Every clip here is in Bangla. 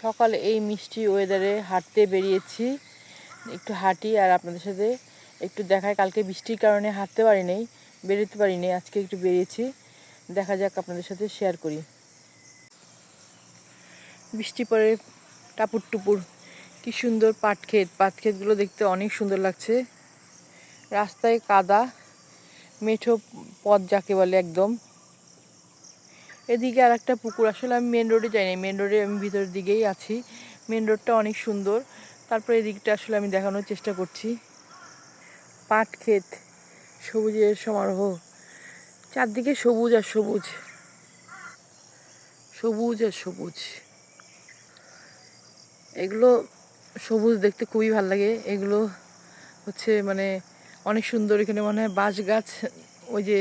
সকালে এই মিষ্টি ওয়েদারে হাঁটতে বেরিয়েছি। একটু হাঁটি আর আপনাদের সাথে একটু দেখায় কালকে বৃষ্টির কারণে হাঁটতে পারি নাই বেরোতে পারিনি, আজকে একটু বেরিয়েছি। দেখা যাক আপনাদের সাথে শেয়ার করি। বৃষ্টি পরে টাপুর টুপুর কি সুন্দর পাট ক্ষেত পাট ক্ষেতগুলো দেখতে অনেক সুন্দর লাগছে। রাস্তায় কাদা, মেঠো পথ যাকে বলে একদম। এদিকে আর একটা পুকুর, আসলে আমি মেন রোডে যাইনি মেন রোডে আমি ভিতরের দিকেই আছি। মেন রোডটা অনেক সুন্দর। তারপরে এদিকটা আসলে আমি দেখানোর চেষ্টা করছি। পাট ক্ষেত, সবুজের সমারোহ। চারদিকে সবুজ আর সবুজ। সবুজ আর সবুজ। এগুলো সবুজ দেখতে খুবই ভালো লাগে। এগুলো হচ্ছে মানে অনেক সুন্দর, এখানে মনে হয় বাঁশ গাছ, ওই যে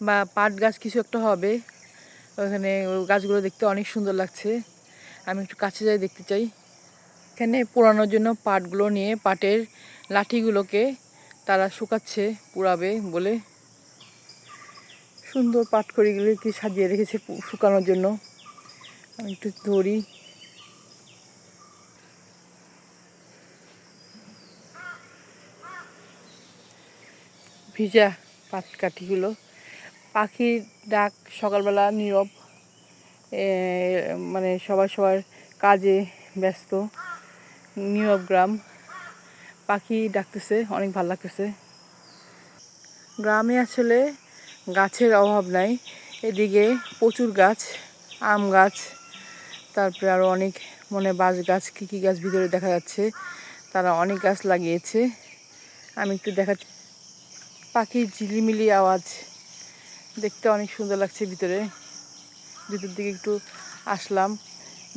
বা পাট গাছ কিছু একটা হবে। ওখানে গাছগুলো দেখতে অনেক সুন্দর লাগছে। আমি একটু কাছে যাই দেখতে চাই। এখানে পোড়ানোর জন্য পাটগুলো নিয়ে পাটের লাঠিগুলোকে তারা শুকাচ্ছে, পুড়াবে বলে। সুন্দর পাট খড়িগুলোকে সাজিয়ে রেখেছে শুকানোর জন্য। আমি একটু ধরি। ভিজা পাটকাঠিগুলো। পাখির ডাক সকালবেলা নীরব মানে সবাই সবার কাজে ব্যস্ত। নীরব গ্রাম, পাখি ডাকতেছে, অনেক ভালো লাগতেছে। গ্রামে আসলে গাছের অভাব নাই, এদিকে প্রচুর গাছ, আম গাছ, তারপরে আরও অনেক মনে বাঁশ গাছ, কী কী গাছ ভিতরে দেখা যাচ্ছে, তারা অনেক গাছ লাগিয়েছে। আমি একটু দেখা পাখির ঝিলিমিলি আওয়াজ। দেখতে অনেক সুন্দর লাগছে ভিতরে। ভিতর দিকে একটু আসলাম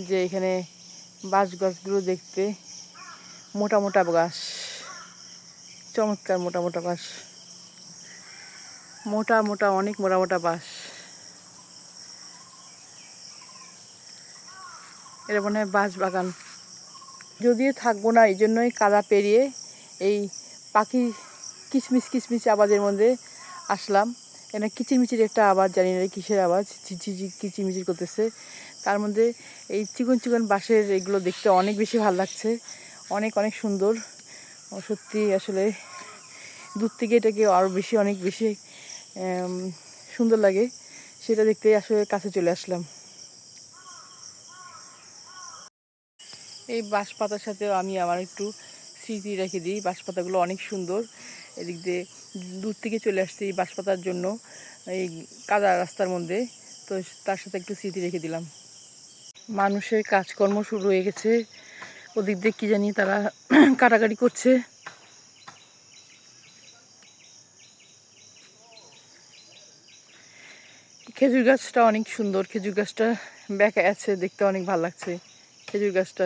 যে এখানে বাঁশ গাছগুলো দেখতে। মোটা মোটা গাছ চমৎকার মোটা মোটা বাঁশ। মোটা মোটা অনেক মোটা মোটা বাঁশ। এটা মনে হয় বাঁশ বাগান। যদিও থাকব না এই জন্যই কাদা পেরিয়ে এই পাখি কিচমিচ কিচমিচ আওয়াজের মধ্যে আসলাম। এখানে কিচিরমিচির একটা আওয়াজ, জানি না কিসের আওয়াজ ঝিঝি কিচিরমিচির করতেছে। তার মধ্যে এই চিকন চিকন বাঁশের এগুলো দেখতে অনেক বেশি ভালো লাগছে, অনেক অনেক সুন্দর। সত্যি আসলে দূর থেকে এটাকে আরও বেশি, অনেক বেশি সুন্দর লাগে। সেটা দেখতে আসলে কাছে চলে আসলাম। এই বাঁশ পাতার সাথেও আমি আমার একটু স্মৃতি রেখে দিই। বাঁশ পাতাগুলো অনেক সুন্দর। এদিক দিয়ে দূর থেকে চলে আসছে এই বাঁশ পাতার জন্য, এই কাদা রাস্তার মধ্যে। তো তার সাথে একটু স্মৃতি রেখে দিলাম। মানুষের কাজকর্ম শুরু হয়ে গেছে। ওদিক দিয়ে কী জানি তারা কাটাকাটি করছে। খেজুর গাছটা অনেক সুন্দর। খেজুর গাছটা বেঁকে আছে, দেখতে অনেক ভালো লাগছে। খেজুর গাছটা